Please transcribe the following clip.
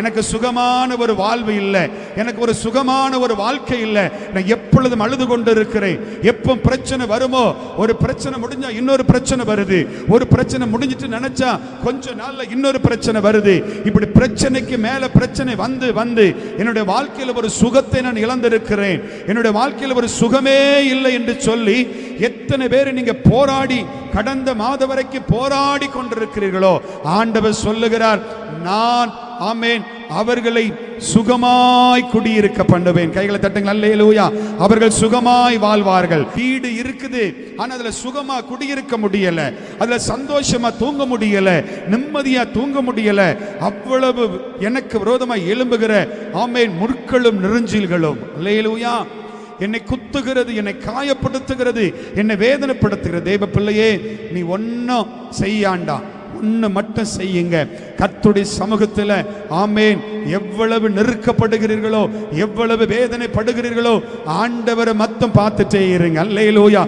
எனக்கு சுகமான ஒரு வாழ்வு இல்லை. எனக்கு ஒரு சுகமான ஒரு வாழ்க்கை இல்லை. நான் எப்பொழுதும் அழுது கொண்டு இருக்கிறேன் எப்போ பிரச்சனை வருமோ ஒரு பிரச்சனை முடிஞ்சா இன்னொரு பிரச்சனை வருது. ஒரு பிரச்சனை முடிஞ்சிட்டு நினைச்சா கொஞ்ச நாள்ல இன்னொரு பிரச்சனை வருது. இப்படி பிரச்சனைக்கு மேல பிரச்சனை வந்து வந்து என்னுடைய வாழ்க்கையில் ஒரு சுகத்தை நான் இழந்திருக்கிறேன். என்னுடைய வாழ்க்கையில் ஒரு சுகமே இல்லை என்று சொல்லி எத்தனை பேர் நீங்க போராடி கடந்த மாதம் வரைக்கும் போராடி கொண்டிருக்கிறீர்களோ ஆண்டவர் சொல்லுகிறார் நான் ஆமேன். அவர்களை சுகமாய் குடியிருக்க பண்ணுவேன். கைகளை தட்டுங்கள். அல்லேலூயா. அவர்கள் சுகமாய் வாழ்வார்கள். வீடு இருக்குது. ஆனா அதுல சுகமா குடியிருக்க முடியல. அதுல சந்தோஷமா தூங்க முடியல. நிம்மதியா தூங்க முடியல. அவ்வளவு எனக்கு விரோதமா எழும்புகிற ஆமேன் முற்களும் நெருஞ்சில்களும். அல்லேலூயா. என்னை குத்துகிறது என்னை காயப்படுத்துகிறது என்னை வேதனைப்படுத்துகிறது தேவ பிள்ளையே நீ ஒன்னும் செய்யாண்டா. ஒன்று மட்டும் செய்யுங்க. கத்துடைய சமூகத்தில் ஆமேன். எவ்வளவு நெருக்கப்படுகிறீர்களோ எவ்வளவு வேதனைப்படுகிறீர்களோ ஆண்டவரை மத்தம் பார்த்துட்டே இருங்க. அல்லையிலோயா